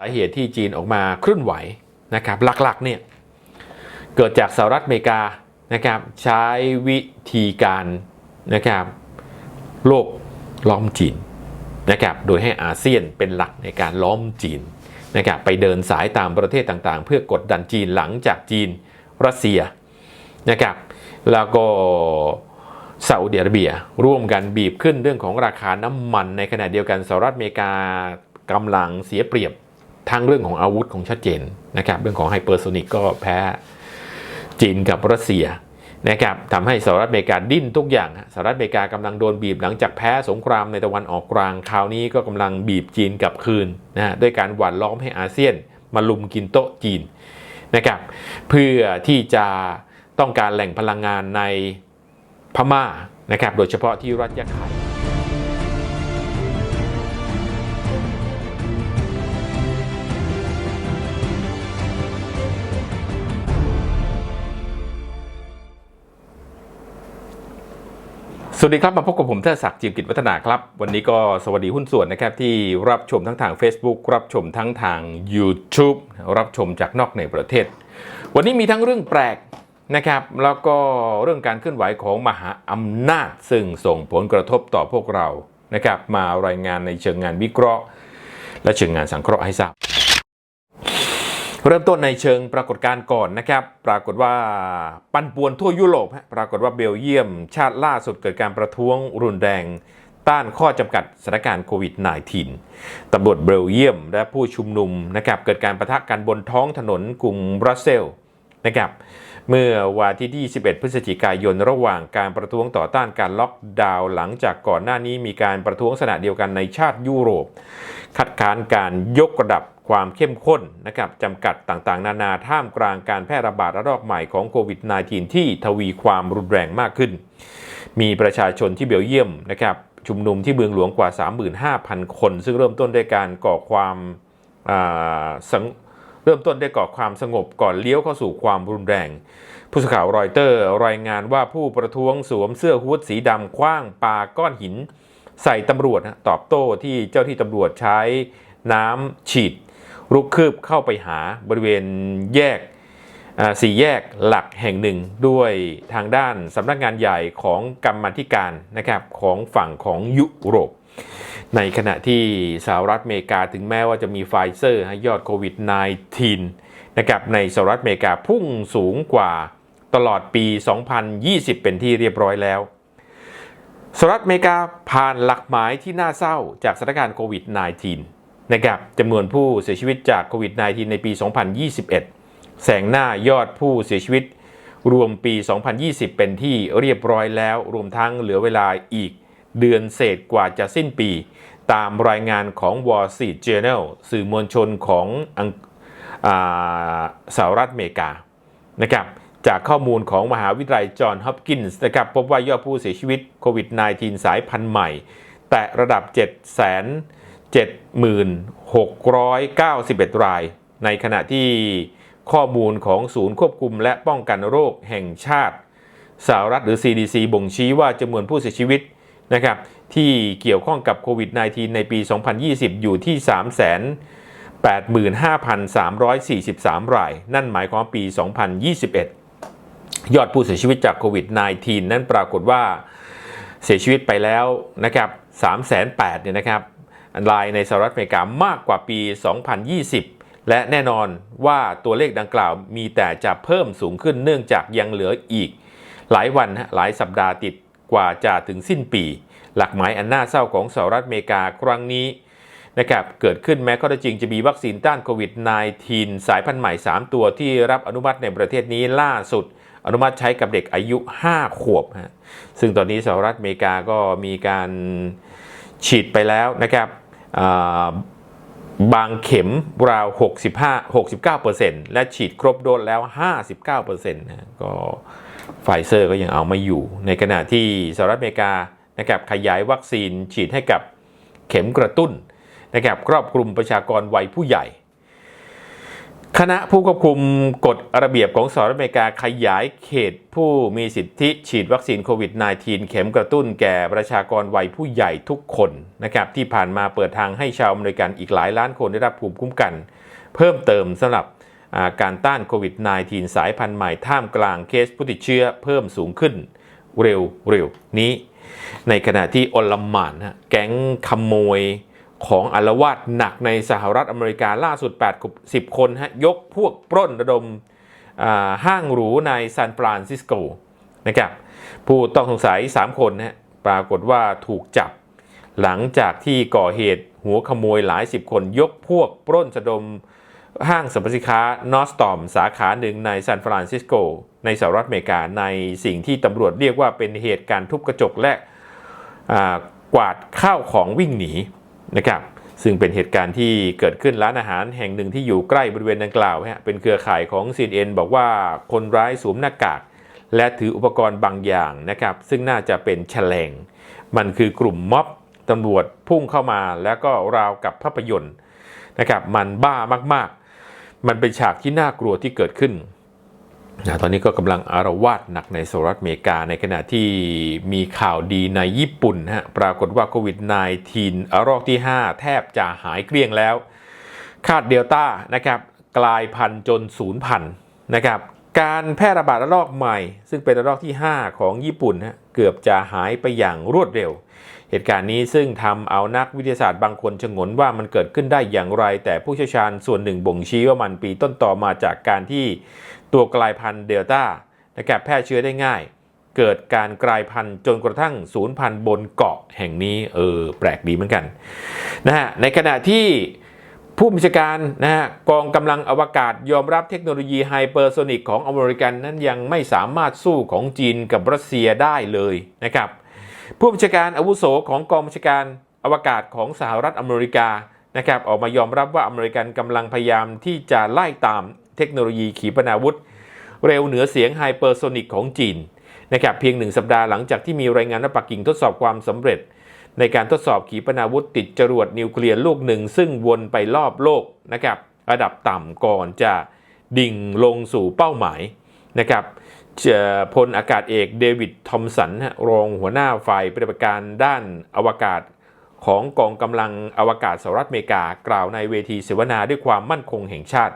สาเหตุที่จีนออกมาเคลื่อนไหวนะครับหลักๆเนี่ยเกิดจากสหรัฐอเมริกานะครับใช้วิธีการนะครับโลกล้อมจีนนะครับโดยให้อาเซียนเป็นหลักในการล้อมจีนนะครับไปเดินสายตามประเทศต่างๆ เพื่อกดดันจีนหลังจากจีนรัสเซียนะครับแล้วก็ซาอุดิอาระเบียร่วมกันบีบขึ้นเรื่องของราคาน้ำมันในขณะเดียวกันสหรัฐอเมริกากำลังเสียเปรียบ ทั้งเรื่องของอาวุธของชัดเจนนะครับเรื่องของไฮเปอร์โซนิกก็แพ้จีนกับรัสเซียนะครับทำให้สหรัฐอเมริกาดิ้นทุกอย่างฮะสหรัฐอเมริกากำลังโดนบีบหลังจากแพ้สงครามในตะวันออกกลางคราวนี้ก็กำลังบีบจีนกลับคืนนะฮะด้วยการหว่านล้อมให้อาเซียน มาลุมกินโต๊ะจีนนะครับเพื่อที่จะต้องการแหล่งพลังงานในพม่านะครับโดยเฉพาะที่รัฐยะไข่ สวัสดีครับ มาพบกับผมเทศศักดิ์จิมกิจวัฒนาครับ วันนี้ก็สวัสดีหุ้นส่วนนะครับ ที่รับชมทั้งทาง Facebook รับชมทั้งทาง YouTube รับชมจากนอกในประเทศ วันนี้มีทั้งเรื่องแปลกนะครับ แล้วก็เรื่องการเคลื่อนไหวของมหาอำนาจ ซึ่งส่งผลกระทบต่อพวกเรานะครับ มารายงานในเชิงงานวิเคราะห์ และเชิงงานสังเคราะห์ให้ทราบ เริ่มต้นในเชิงปรากฏการณ์ก่อนนะครับ ปรากฏว่าปั่นป่วนทั่วยุโรปปรากฏว่าเบลเยียม ชาติล่าสุดเกิดการประท้วงรุนแรงต้านข้อจำกัดสถานการณ์โควิด -19 ตำรวจเบลเยียม และผู้ชุมนุมนะครับเกิดการประทะกันบนท้องถนนกรุงบรัสเซลส์นะครับเมื่อวันที่ 21 พฤศจิกายน ระหว่างการประท้วงต่อต้านการล็อกดาวน์หลังจากก่อนหน้านี้มีการประท้วงสนะเดียวกันในชาติยุโรป คัดค้านการยกระดับ ความเข้มข้นนะครับจำกัดต่างๆ นานาท่ามกลางการแพร่ระบาดระลอกใหม่ของโควิด -19 ที่ทวีความรุนแรงมากขึ้น มีประชาชนที่เบลเยียมนะครับชุมนุมที่เมืองหลวงกว่า 35,000 คน ซึ่งเริ่มต้นด้วยการก่อความาเริ่มต้นด้วยก่อความสงบก่อนเลี้ยวเข้าสู่ความรุนแรง ผู้สื่อข่าวรอยเตอร์รายงานว่าผู้ประท้วงสวมเสื้อฮู้ดสีดำคว้างปาก้อนหิน ใส่ตำรวจนะตอบโต้ที่เจ้าที่ตำรวจใช้น้ำฉีด รุกคืบเข้าไปหาบริเวณแยกสี่แยกหลักแห่งหนึ่งด้วยทางด้านสำนักงานใหญ่ของกรรมธิการนะครับของฝั่งของยุโรป ในขณะที่สหรัฐอเมริกาถึงแม้ว่าจะมีไฟเซอร์ให้ยอดโควิด -19 นะครับในสหรัฐอเมริกาพุ่งสูงกว่าตลอดปี 2020 เป็นที่เรียบร้อยแล้วสหรัฐอเมริกาผ่านหลักหมายที่น่าเศร้าจากสถานการณ์โควิด -19 นะครับจำนวนผู้เสียชีวิตจากโควิด -19 ในปี 2021 แสงหน้ายอดผู้เสียชีวิต รวมปี 2020 เป็นที่เรียบร้อยแล้ว รวมทั้งเหลือเวลาอีกเดือนเศษกว่าจะสิ้นปี ตามรายงานของ Wall Street Journal สื่อมวลชนของอสหรัฐอเมริกานะครับจากข้อมูลของมหาวิทยาลัยจอห์นฮอปกินส์นะครับพบว่ายอดผู้เสียชีวิตโควิด -19 สายพันธุ์ใหม่ แต่ระดับ7 7 691 ราย ในขณะที่ข้อมูลของศูนย์ควบคุมและป้องกันโรคแห่งชาติสหรัฐหรือ CDC บ่งชี้ว่าจำนวนผู้เสียชีวิตนะครับที่เกี่ยวข้องกับโควิด -19 ในปี 2020 อยู่ที่3 0 0 0 85,343 ราย นั่นหมายความว่าปี 2021 ยอดผู้เสียชีวิตจากโควิด -19 นั้นปรากฏว่าเสียชีวิตไปแล้วนะครับ3 8 0 0 0เนี่ยนะครับ รายในสหรัฐอเมริกามากกว่าปี 2020 และแน่นอนว่าตัวเลขดังกล่าวมีแต่จะเพิ่มสูงขึ้นเนื่องจากยังเหลืออีก หลายวันฮะหลายสัปดาห์ติดกว่าจะถึงสิ้นปี หลักหมายอันน่าเศร้าของสหรัฐอเมริกาครั้งนี้นะครับเกิดขึ้นแม้ข้อเท็จจริงจะมีวัคซีนต้านโควิด -19 สายพันธุ์ใหม่ 3 ตัวที่รับอนุมัติในประเทศนี้ล่าสุด อนุมัติใช้กับเด็กอายุ 5 ขวบฮะซึ่งตอนนี้สหรัฐอเมริกาก็มีการฉีดไปแล้วนะครับ บางเข็มราว 65 69%และฉีดครบโดสแล้ว 59%นะก็ไฟเซอร์ก็ยังเอาไม่อยู่ ในขณะที่สหรัฐอเมริกานะครับขยายวัคซีนฉีดให้กับเข็มกระตุ้นนะครับครอบคลุมประชากรวัยผู้ใหญ่ คณะผู้ควบคุมกฎระเบียบของสหรัฐอเมริกาขยายเขตผู้มีสิทธิฉีดวัคซีนโควิด -19 เข็มกระตุ้นแก่ประชากรวัยผู้ใหญ่ทุกคนนะครับที่ผ่านมาเปิดทางให้ชาวอเมริกันอีกหลายล้านคนได้รับภูมิคุ้มกัน เพิ่มเติมสำหรับการต้านโควิด -19 สายพันธุ์ใหม่ท่ามกลางเคสผู้ติดเชื้อเพิ่มสูงขึ้นเร็วๆนี้ ในขณะที่อลหมานะแก๊งขโมย ของอารวาสหนักในสหรัฐอเมริกาล่าสุด 8 10 คนฮะยกพวกปล้นระดมห้างหรูในซานฟรานซิสโกนะครับผู้ต้องสงสัย 3 คนนะฮะปรากฏว่าถูกจับ หลังจากที่ก่อเหตุหัวขโมยหลายสิบคน ยกพวกปล้นสะดมห้างสรรพสินค้านอสตอมสาขาหนึ่งในซานฟรานซิสโก ในสหรัฐอเมริกา ในสิ่งที่ตำรวจเรียกว่าเป็นเหตุการณ์ทุบกระจกและกวาดข้าวของวิ่งหนี นะครับซึ่งเป็นเหตุการณ์ที่เกิดขึ้นร้านอาหารแห่งหนึ่งที่อยู่ใกล้บริเวณดังกล่าวฮะเป็นเครือข่ายของ CNN บอกว่าคนร้ายสวมหน้ากาก และถืออุปกรณ์บางอย่างนะครับซึ่งน่าจะเป็นแฉลง มันคือกลุ่มม็อบตำรวจพุ่งเข้ามาแล้วก็ราวกับภาพยนตร์นะครับมันบ้ามากๆ มันเป็นฉากที่น่ากลัวที่เกิดขึ้น นะตอนนี้ก็กำลังอารวาสหนักในสหรัฐอเมริกา ในขณะที่มีข่าวดีในญี่ปุ่นฮะปรากฏว่าโควิด -19 ระลอกที่ 5 แทบจะหายเกลี้ยงแล้ว คาดเดลต้านะครับกลายพันธุ์จนศูนย์พันนะครับการแพร่ระบาดระลอกใหม่ ซึ่งเป็นระลอกที่ 5 ของญี่ปุ่นฮะเกือบจะหายไปอย่างรวดเร็ว เหตุการณ์นี้ซึ่งทำเอานักวิทยาศาสตร์บางคนชงนว่ามันเกิดขึ้นได้อย่างไร แต่ผู้เชี่ยวชาญส่วนหนึ่งบ่งชี้ว่ามันปีต้นต่อมาจากการที่ ตัวกลายพันธุ์เดลต้านะครับแพร่เชื้อได้ง่าย เกิดการกลายพันธุ์จนกระทั่งศูนย์พันธุ์บนเกาะแห่งนี้เออแปลกดีเหมือนกันนะฮะในขณะที่ผู้บัญชาการนะฮะกองกำลังอวกาศยอมรับเทคโนโลยีไฮเปอร์โซนิกของอเมริกันนั้นยังไม่สามารถสู้ของจีนกับรัสเซียได้เลยนะครับผู้บัญชาการอาวุโสของกองบัญชาการอวกาศของสหรัฐอเมริกานะครับออกมายอมรับว่าอเมริกันกำลังพยายามที่จะไล่ตาม เทคโนโลยีขีปนาวุธ เร็วเหนือเสียงไฮเปอร์โซนิกของจีนนะครับเพียงหนึ่งสัปดาห์หลังจากที่มีรายงานว่าปักกิ่งทดสอบความสำเร็จ ในการทดสอบขีปนาวุธติดจรวดนิวเคลียร์ลูกหนึ่ง ซึ่งวนไปรอบโลกนะครับระดับต่ำก่อนจะดิ่งลงสู่เป้าหมายนะครับเอ่อพลอากาศเอกเดวิดทอมสันรองหัวหน้าฝ่ายปฏิบัติการด้านอวกาศ ของกองกำลังอวกาศสหรัฐอเมริกากล่าวในเวทีเสวนาด้วยความมั่นคงแห่งชาติ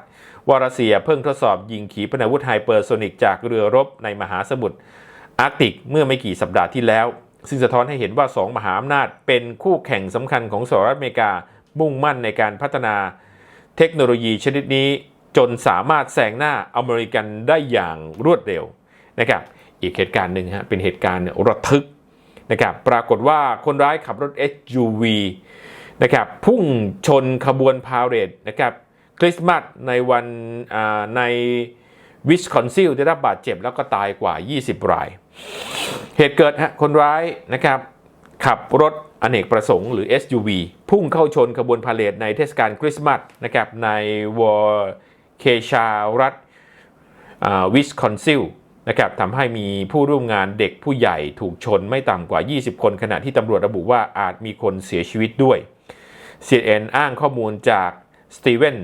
ว่ารัสเซียเพิ่งทดสอบยิงขีปนาวุธไฮเปอร์โซนิกจากเรือรบในมหาสมุทรอาร์กติกเมื่อไม่กี่สัปดาห์ที่แล้ว ซึ่งสะท้อนให้เห็นว่าสองมหาอำนาจเป็นคู่แข่งสำคัญของสหรัฐอเมริกามุ่งมั่นในการพัฒนาเทคโนโลยีชนิดนี้จนสามารถแซงหน้าอเมริกันได้อย่างรวดเร็วนะครับอีกเหตุการณ์หนึ่งฮะเป็นเหตุการณ์ระทึก นะครับปรากฏว่าคนร้ายขับรถ SUV นะครับพุ่งชนขบวนพาเหรดนะครับคริสต์มาสในวันในวิสคอนซิลได้รับบาดเจ็บแล้วก็ตายกว่า 20 ราย เหตุเกิดฮะคนร้ายนะครับขับรถอเนกประสงค์หรือ SUV พุ่งเข้าชนขบวนพาเหรดในเทศกาลคริสต์มาสนะครับในวอร์เคชารัฐวิสคอนซิล นะครับทำให้มีผู้ร่วมงานเด็กผู้ใหญ่ถูกชนไม่ต่ำกว่า 20 คน ขณะที่ตำรวจระบุว่าอาจมีคนเสียชีวิตด้วย CNN อ้างข้อมูลจากสตีเวน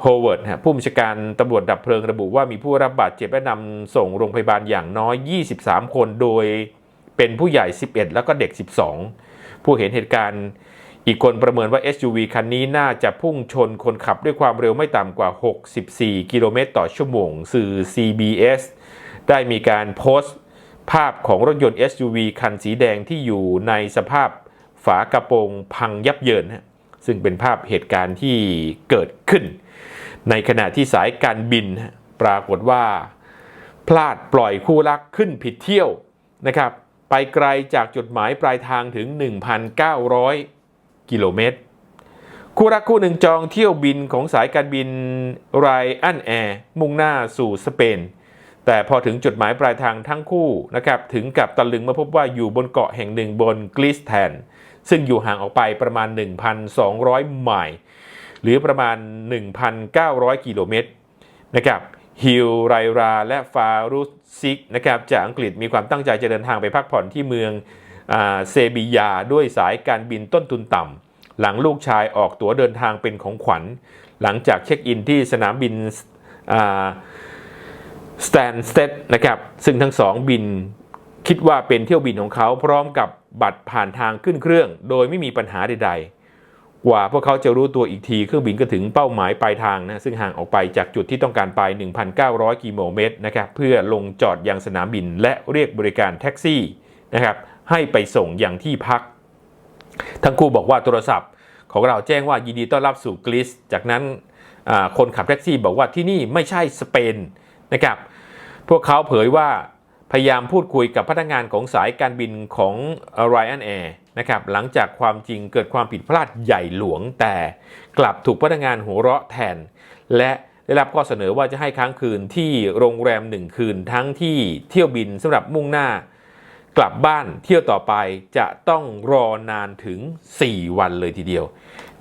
โฮเวิร์ดผู้บัญชาการตำรวจดับเพลิงระบุว่ามีผู้รับบาดเจ็บและนำส่งโรงพยาบาลอย่างน้อย 23 คน โดยเป็นผู้ใหญ่ 11 แล้วก็เด็ก 12 ผู้เห็นเหตุการณ์อีกคนประเมินว่า SUV คันนี้น่าจะพุ่งชนคนขับด้วยความเร็วไม่ต่ำกว่า 64 กิโลเมตรต่อชั่วโมง สื่อ CBS ได้มีการโพสต์ภาพของรถยนต์ SUV คันสีแดงที่อยู่ในสภาพฝากระโปรงพังยับเยินฮะซึ่งเป็นภาพเหตุการณ์ที่เกิดขึ้น ในขณะที่สายการบินปรากฏว่า พลาดปล่อยคู่รักขึ้นผิดเที่ยวนะครับ ไปไกลจากจุดหมายปลายทางถึง 1,900 กิโลเมตร คู่รักคู่หนึ่งจองเที่ยวบินของสายการบินไรอันแอร์มุ่งหน้าสู่สเปน แต่พอถึงจุดหมายปลายทางทั้งคู่นะครับถึงกับตะลึงมาพบว่าอยู่บนเกาะแห่งหนึ่งบนกลิสแทน ซึ่งอยู่ห่างออกไปประมาณ 1,200 ไมล์หรือประมาณ 1,900 กิโลเมตรนะครับฮิลไรราและฟารุซิกนะครับจากอังกฤษมีความตั้งใจจะเดินทางไปพักผ่อนที่เมืองเซบียาด้วยสายการบินต้นทุนต่ำ หลังลูกชายออกตั๋วเดินทางเป็นของขวัญ หลังจากเช็คอินที่สนามบิน สแตนสเตดนะครับ ซึ่งทั้งสองบินคิดว่าเป็นเที่ยวบินของเขาพร้อมกับบัตรผ่านทางขึ้นเครื่อง โดยไม่มีปัญหาใด ๆ กว่าพวกเขาจะรู้ตัวอีกทีเครื่องบินก็ถึงเป้าหมายปลายทางนะซึ่งห่างออกไปจากจุดที่ต้องการไป 1,900 กิโลเมตรนะครับเพื่อลงจอดยังสนามบินและเรียกบริการแท็กซี่นะครับให้ไปส่งอย่างที่พัก ทั้งคู่บอกว่าโทรศัพท์ ของเราแจ้งว่ายินดีต้อนรับสู่กรีซจากนั้นคนขับแท็กซี่บอกว่าที่นี่ไม่ใช่สเปน นะครับ พวกเขาเผยว่าพยายามพูดคุยกับพนักงานของสายการบินของ Ryanair นะครับหลังจากความจริงเกิดความผิดพลาดใหญ่หลวงแต่กลับถูกพนักงานหัวเราะแทน และได้รับข้อเสนอว่าจะให้ค้างคืนที่โรงแรมหนึ่งคืนทั้งที่เที่ยวบินสำหรับมุ่งหน้า กลับบ้านเที่ยวต่อไปจะต้องรอนานถึง 4 วันเลยทีเดียว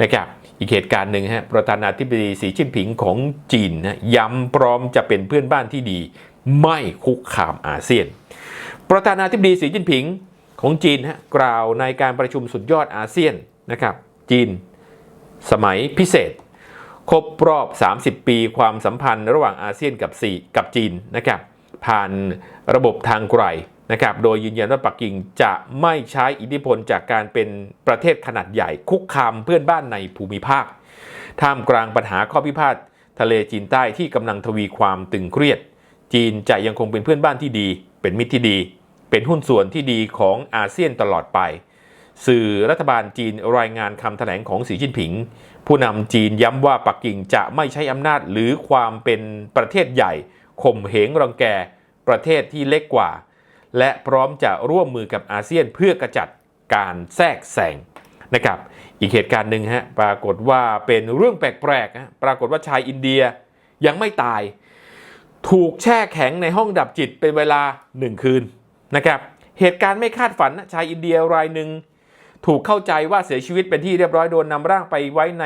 นะครับ อีกเหตุการณ์หนึ่งฮะประธานาธิบดีสีจิ้นผิงของจีนนะย้ำพร้อมจะเป็นเพื่อนบ้านที่ดี ไม่คุกคามอาเซียน ประธานาธิบดีสีจิ้นผิงของจีนฮะกล่าวในการประชุมสุดยอดอาเซียนนะครับจีน สมัยพิเศษ ครบรอบ 30 ปีความสัมพันธ์ระหว่างอาเซียนกับสีกับจีนนะครับผ่านระบบทางไกล นะครับโดยยืนยันว่าปักกิ่งจะไม่ใช้อิทธิพลจากการเป็นประเทศขนาดใหญ่คุกคามเพื่อนบ้านในภูมิภาค ท่ามกลางปัญหาข้อพิพาททะเลจีนใต้ที่กำลังทวีความตึงเครียด จีนจะยังคงเป็นเพื่อนบ้านที่ดี เป็นมิตรที่ดี เป็นหุ้นส่วนที่ดีของอาเซียนตลอดไป สื่อรัฐบาลจีนรายงานคำแถลงของสีจิ้นผิง ผู้นำจีนย้ำว่าปักกิ่งจะไม่ใช้อำนาจหรือความเป็นประเทศใหญ่ข่มเหงรังแกประเทศที่เล็กกว่า และพร้อมจะร่วมมือกับอาเซียนเพื่อกระจัดการแทรกแซงนะครับ อีกเหตุการณ์หนึ่งฮะปรากฏว่าเป็นเรื่องแปลกๆฮะปรากฏว่าชายอินเดียยังไม่ตาย ถูกแช่แข็งในห้องดับจิตเป็นเวลา 1 คืนนะครับ เหตุการณ์ไม่คาดฝันนะชายอินเดียรายหนึ่งถูกเข้าใจว่าเสียชีวิตเป็นที่เรียบร้อยโดนนำร่างไปไว้ใน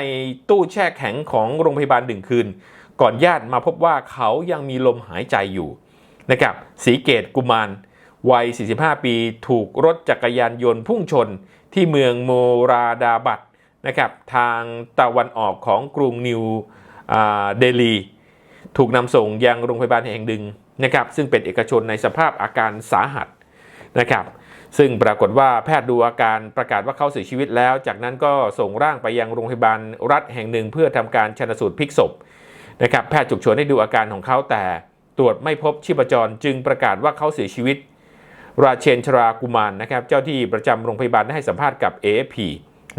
ตู้แช่แข็งของโรงพยาบาลหนึ่งคืน ก่อนญาติมาพบว่าเขายังมีลมหายใจอยู่นะครับสีเกตกุมาร วัย 45 ปีถูกรถจักรยานยนต์พุ่งชนที่เมืองโมราดาบัดนะครับทางตะวันออกของกรุงนิวเดลี ถูกนำส่งยังโรงพยาบาลแห่งหนึ่งนะครับซึ่งเป็นเอกชนในสภาพอาการสาหัสนะครับซึ่งปรากฏว่าแพทย์ดูอาการประกาศว่าเขาเสียชีวิตแล้ว จากนั้นก็ส่งร่างไปยังโรงพยาบาลรัฐแห่งหนึ่ง เพื่อทำการชนสูตรพลิกศพนะครับแพทย์ฉุกเฉินได้ดูอาการของเขาแต่ตรวจไม่พบชีพจรจึงประกาศว่าเขาเสียชีวิต ราเชนชรากุมารนะครับ เจ้าที่ประจำโรงพยาบาลได้ให้สัมภาษณ์กับ AFP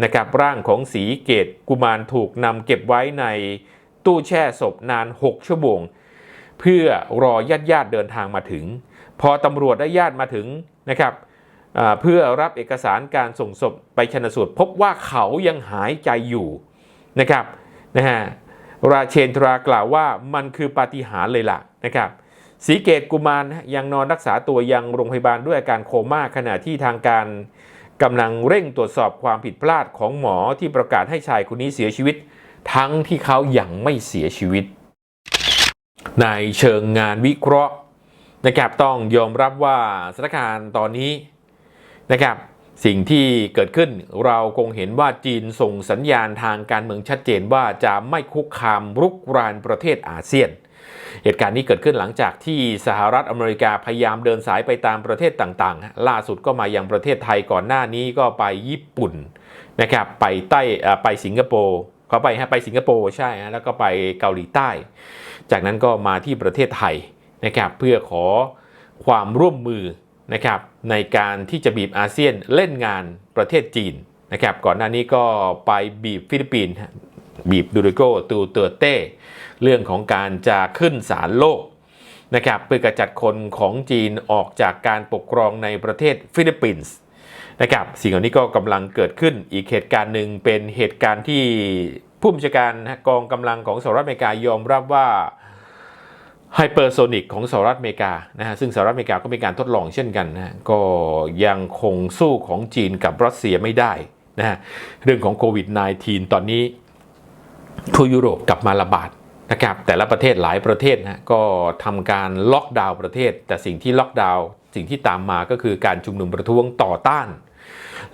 นะครับร่างของสีเกตกุมารถูกนำเก็บไว้ในตู้แช่ศพนาน 6 ชั่วโมง เพื่อรอญาติญาติเดินทางมาถึง พอตำรวจได้ญาติมาถึงนะครับเพื่อรับเอกสารการส่งศพไปชนสูตรพบว่าเขายังหายใจอยู่นะครับนะฮะราเชนทรากล่าวว่ามันคือปาฏิหาริย์เลยล่ะนะครับ สีเกตกุมารยังนอนรักษาตัวยังโรงพยาบาลด้วยอาการโคม่าขณะที่ทางการกำลังเร่งตรวจสอบความผิดพลาดของหมอที่ประกาศให้ชายคนนี้เสียชีวิต ทั้งที่เขายัางไม่เสียชีวิต ในเชิงงานวิเคราะห์นะครับต้องยอมรับว่าสถานการณ์ตอนนี้นะครับสิ่งที่เกิดขึ้นเราคงเห็นว่าจีนส่งสัญญาณทางการเมืองชัดเจนว่าจะไม่คุกคามรุกรานประเทศอาเซียน เหตุการณ์นี้เกิดขึ้นหลังจากที่สหรัฐอเมริกาพยายามเดินสายไปตามประเทศต่างๆ ล่าสุดก็มายังประเทศไทยก่อนหน้านี้ก็ไปญี่ปุ่นนะครับไปใต้เอ่อไปสิงคโปร์เขาไปฮะไปสิงคโปร์ใช่ฮะแล้วก็ไปเกาหลีใต้ จากนั้นก็มาที่ประเทศไทยนะครับเพื่อขอความร่วมมือนะครับในการที่จะบีบอาเซียนเล่นงานประเทศจีนนะครับก่อนหน้านี้ก็ไปบีบฟิลิปปินส์บีบดูริโกตูเตอร์เต้ เรื่องของการจะขึ้นศาลโลกนะครับเพื่อกระจัดคนของจีนออกจากการปกครองในประเทศฟิลิปปินส์นะครับสิ่งเหล่านี้ก็กำลังเกิดขึ้นอีกเหตุการณ์หนึ่งเป็นเหตุการณ์ที่ผู้บัญชาการกองกำลังของสหรัฐอเมริกายอมรับว่าไฮเปอร์โซนิกของสหรัฐอเมริกานะฮะซึ่งสหรัฐอเมริกาก็มีการทดลองเช่นกันนะฮะก็ยังคงสู้ของจีนกับรัสเซียไม่ได้นะฮะเรื่องของโควิด -19 ตอนนี้ทั่วยุโรปกลับมาระบาด นะครับแต่ละประเทศหลายประเทศนะก็ทำการล็อกดาวน์ประเทศ แต่สิ่งที่ล็อกดาวน์สิ่งที่ตามมาก็คือการชุมนุมประท้วงต่อต้าน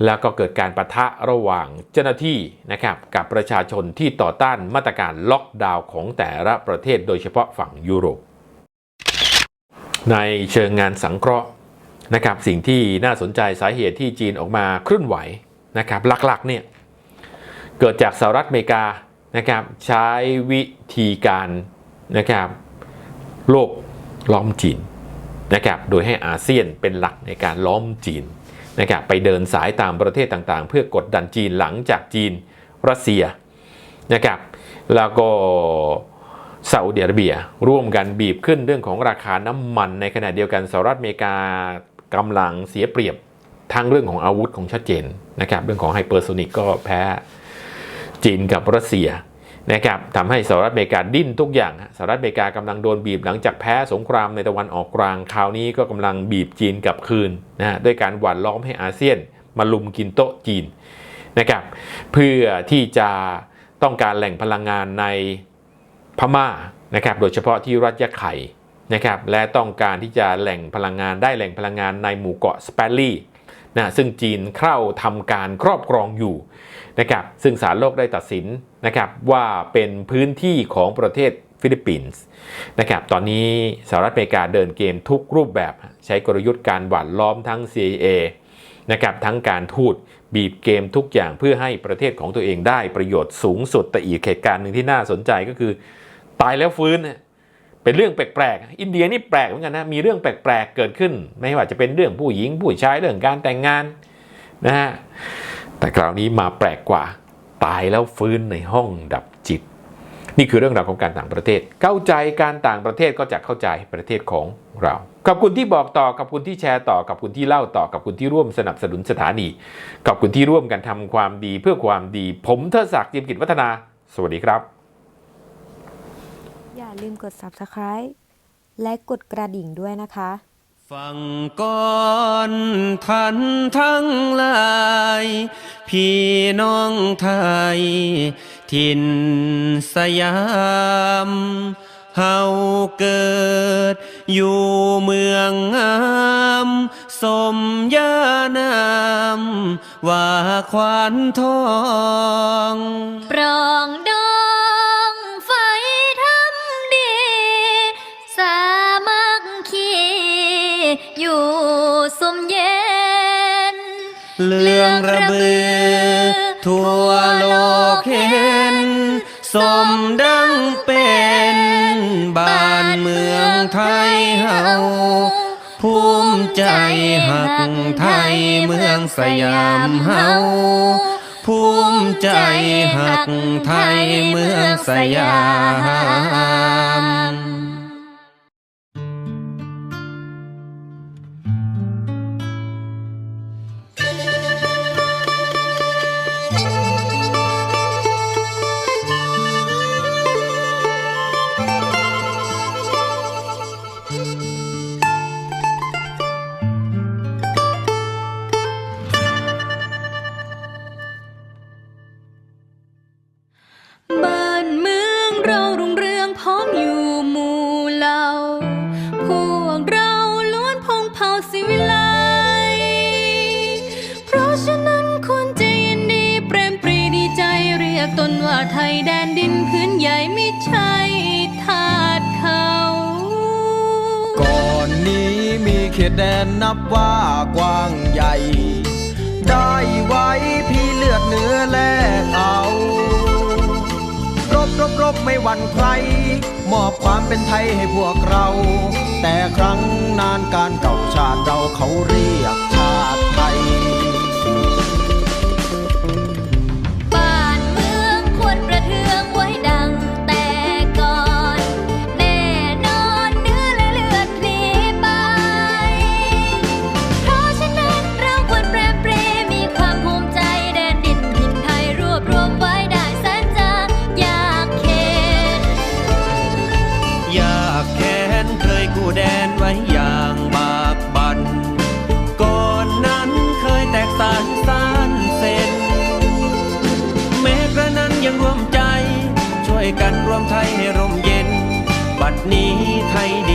แล้วก็เกิดการประทะระหว่างเจ้าหน้าที่นะครับกับประชาชนที่ต่อต้านมาตรการล็อกดาวน์ของแต่ละประเทศโดยเฉพาะฝั่งยุโรป ในเชิงงานสังเคราะห์นะครับสิ่งที่น่าสนใจสาเหตุที่จีนออกมาเคลื่อนไหวนะครับหลักๆเนี่ยเกิดจากสหรัฐอเมริกา นะครับใช้วิธีการนะครับโลกล้อมจีนนะครับโดยให้อาเซียนเป็นหลักในการล้อมจีนนะครับไปเดินสายตามประเทศต่างๆ เพื่อกดดันจีนหลังจากจีนรัสเซียนะครับแล้วก็ซาอุดิอาระเบียร่วมกันบีบขึ้นเรื่องของราคาน้ำมัน ในขณะเดียวกันสหรัฐอเมริกากำลังเสียเปรียบทั้งเรื่องของอาวุธของชัดเจนนะครับเรื่องของไฮเปอร์โซนิกก็แพ้ จีนกับรัสเซียนะครับทำให้สหรัฐอเมริกาดิ้นทุกอย่างสหรัฐอเมริกากำลังโดนบีบหลังจากแพ้สงครามในตะวันออกกลางคราวนี้ก็กำลังบีบจีนกลับคืนนะด้วยการหว่านล้อมให้อาเซียนมาลุมกินโต๊ะจีนนะครับเพื่อที่จะต้องการแหล่งพลังงานในพม่านะครับโดยเฉพาะที่รัฐยะไข่นะครับและต้องการที่จะแหล่งพลังงานได้แหล่งพลังงานในหมู่เกาะสเปรลี่ นะซึ่งจีนเข้าทำการครอบครองอยู่นะครับซึ่งศาลโลกได้ตัดสินนะครับว่าเป็นพื้นที่ของประเทศฟิลิปปินส์นะครับตอนนี้สหรัฐอเมริกาเดินเกมทุกรูปแบบ ใช้กลยุทธ์การหว่านล้อมทั้ง CIA นะครับทั้งการทูตบีบเกมทุกอย่างเพื่อให้ประเทศของตัวเองได้ประโยชน์สูงสุดแต่อีกเหตุการณ์หนึ่งที่น่าสนใจก็คือ ตายแล้วฟื้น เป็นเรื่องแปลกๆ อินเดียนี่แปลกเหมือนกันนะ มีเรื่องแปลกๆ เกิดขึ้น ไม่ว่าจะเป็นเรื่องผู้หญิงผู้ชายเรื่องการแต่งงานนะฮะ แต่คราวนี้มาแปลกกว่า ตายแล้วฟื้นในห้องดับจิต นี่คือเรื่องราวของการต่างประเทศ เข้าใจการต่างประเทศก็จะเข้าใจประเทศของเรา ขอบคุณที่บอกต่อ ขอบคุณที่แชร์ต่อ ขอบคุณที่เล่าต่อ ขอบคุณที่ร่วมสนับสนุนสถานี ขอบคุณที่ร่วมกันทำความดีเพื่อความดี ผมเทดศักดิ์จิมกิจวัฒนา สวัสดีครับ ลืมกด subscribe และกดกระดิ่งด้วยนะคะ ฟังก่อนท่านทั้งหลาย พี่น้องไทยทินสยามเฮาเกิด อยู่เมืองงามสมยานามว่าควานทอง ปรองดอง เรื่องระเบือ ทั่วโลกเห็น สมดังเป็นบ้านเมืองไทยเฮาภูมิใจหักไทยเมืองสยามเฮาภูมิใจหักไทยเมืองสยาม บไม่หวั่นใคร มอบความเป็นไทยให้พวกเรา แต่ครั้งนานการเก่าชาติเราเขาเรียกชาติไทย นี้ไ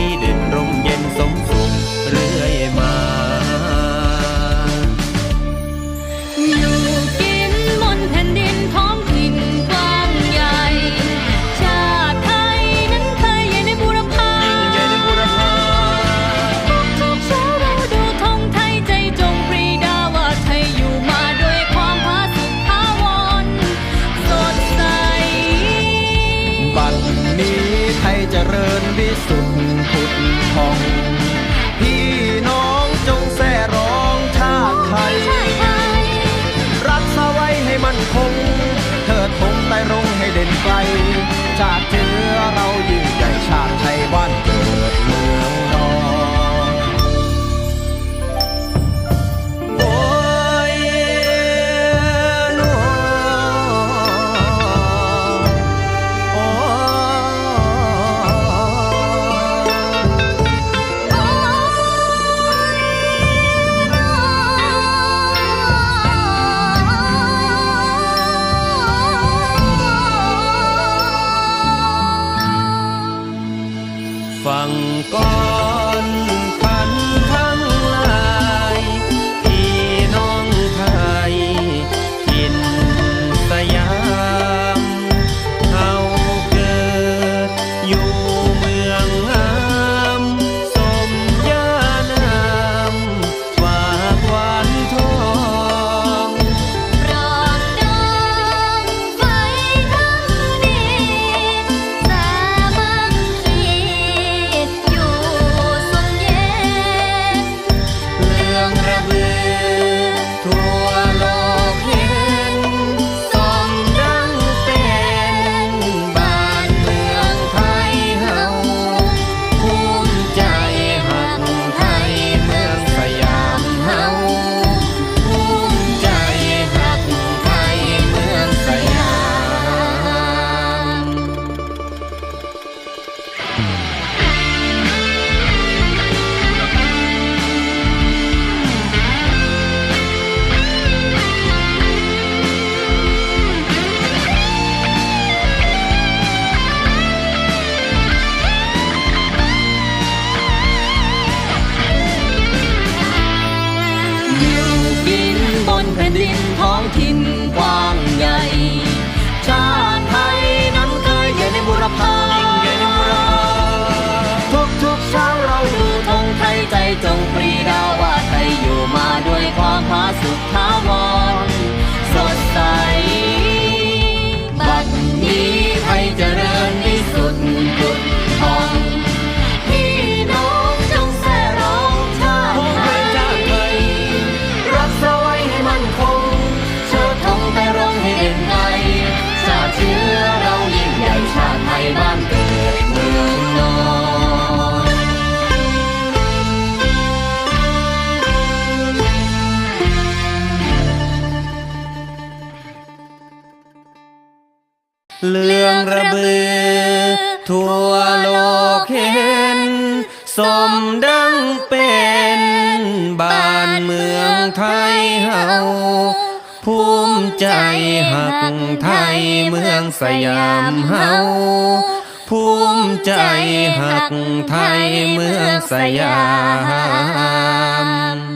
เฮาภูมิใจหักไทยเมืองสยามเฮาภูมิใจหักไทยเมืองสยาม